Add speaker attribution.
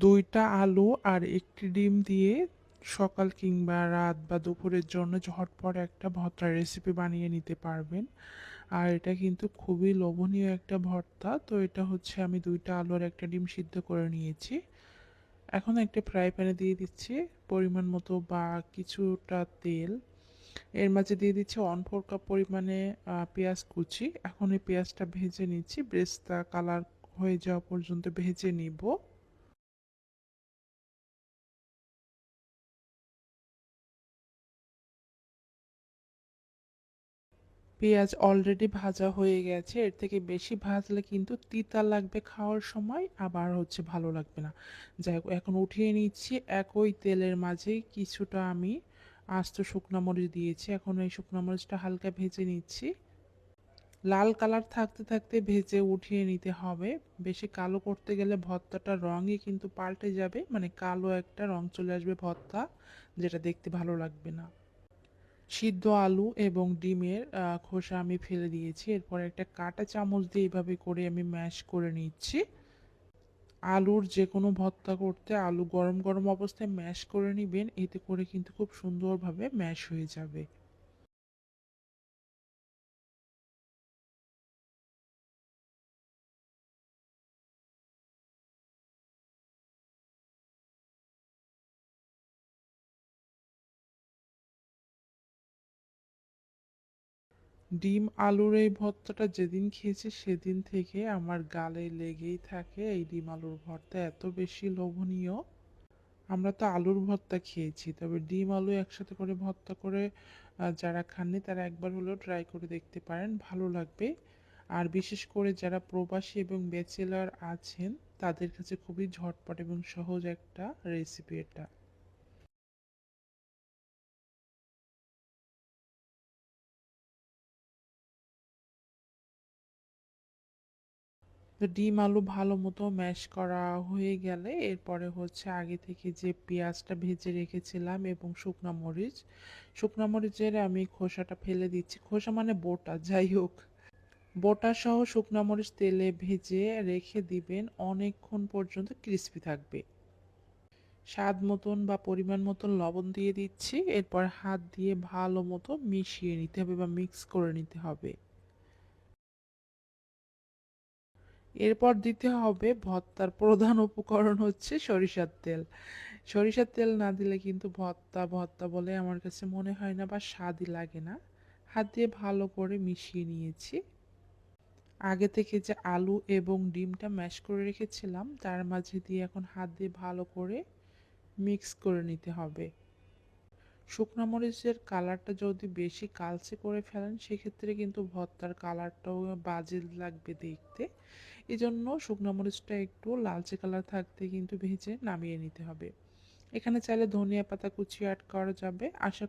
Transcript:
Speaker 1: দুইটা আলু আর একটি ডিম দিয়ে সকাল কিংবা রাত বা দুপুরের জন্য ঝটপট একটা ভর্তার রেসিপি বানিয়ে নিতে পারবেন। আর এটা কিন্তু খুবই লোভনীয় একটা ভর্তা। তো এটা হচ্ছে আমি দুইটা আলু আর একটা ডিম সিদ্ধ করে নিয়েছি। এখন একটা ফ্রাই প্যানে দিয়ে দিচ্ছি পরিমাণ মতো বা কিছুটা তেল। এর মাঝে দিয়ে দিচ্ছি ওয়ান ফোর কাপ পরিমাণে পেঁয়াজ কুচি। এখন এই পেঁয়াজটা ভেজে নিচ্ছি। ব্রেস্তা কালার হয়ে যাওয়া পর্যন্ত ভেজে নিব। পেঁয়াজ অলরেডি ভাজা হয়ে গেছে। এর থেকে বেশি ভাজলে কিন্তু তিতা লাগবে খাওয়ার সময়, আবার হচ্ছে ভালো লাগবে না। যাই হোক, এখন উঠিয়ে নিচ্ছি। একই তেলের মাঝে কিছুটা আমি আস্ত শুকনো মরিচ দিয়েছি। এখন এই শুকনো মরিচটা হালকা ভেজে নিচ্ছি। লাল কালার থাকতে থাকতে ভেজে উঠিয়ে নিতে হবে। বেশি কালো করতে গেলে ভর্তাটার রঙই কিন্তু পাল্টে যাবে। মানে কালো একটা রং চলে আসবে ভর্তা, যেটা দেখতে ভালো লাগবে না। সিদ্ধ আলু এবং ডিমের খোসা আমি ফেলে দিয়েছি। এরপর একটা কাটা চামচ দিয়ে এইভাবে করে আমি ম্যাশ করে নিচ্ছি। আলুর যে কোনো ভর্তা করতে আলু গরম গরম অবস্থায় ম্যাশ করে নেবেন, এতে করে কিন্তু খুব সুন্দরভাবে ম্যাশ হয়ে যাবে। ডিম আলুর এই ভর্তাটা যেদিন খেয়েছি সেদিন থেকে আমার গালে লেগেই থাকে এই ডিম আলুর ভর্তা। এত বেশি লোভনীয়। আমরা তো আলুর ভর্তা খেয়েছি, তবে ডিম আলু একসাথে করে ভর্তা করে যারা খাননি তারা একবার হলেও ট্রাই করে দেখতে পারেন, ভালো লাগবে। আর বিশেষ করে যারা প্রবাসী এবং ব্যাচেলার আছেন, তাদের কাছে খুবই ঝটপট এবং সহজ একটা রেসিপি এটা। তো ডিম আলু ভালো মতো ম্যাশ করা হয়ে গেলে এরপরে হচ্ছে আগে থেকে যে পেঁয়াজটা ভেজে রেখেছিলাম এবং শুকনা মরিচ, শুকনা মরিচের আমি খোসাটা ফেলে দিচ্ছি। খোসা মানে বোটা, যাই হোক। বোটা সহ শুকনা মরিচ তেলে ভেজে রেখে দিবেন, অনেকক্ষণ পর্যন্ত ক্রিস্পি থাকবে। স্বাদ মতন বা পরিমাণ মতন লবণ দিয়ে দিচ্ছি, এরপর হাত দিয়ে ভালো মতো মিশিয়ে নিতে হবে বা মিক্স করে নিতে হবে। এরপর দিতে হবে ভর্তার প্রধান উপকরণ হচ্ছে সরিষার তেল। সরিষার তেল না দিলে কিন্তু ভর্তা ভর্তা বলে আমার কাছে মনে হয় না বা স্বাদই লাগে না। হাত দিয়ে ভালো করে মিশিয়ে নিয়েছি। আগে থেকে যে আলু এবং ডিমটা ম্যাশ করে রেখেছিলাম, তার মাঝে দিয়ে এখন হাত দিয়ে ভালো করে মিক্স করে নিতে হবে। শুকনো মরিচের কালারটা যদি বেশি কালচে করে ফেলেন, সেক্ষেত্রে কিন্তু ভর্তার কালারটাও বাজে লাগবে দেখতে। এই জন্য শুকনো মরিচটা একটু লালচে কালার থাকতে কিন্তু ভেজে নামিয়ে নিতে হবে। এখানে চাইলে ধনিয়া পাতা কুচি অ্যাড করা যাবে। আশা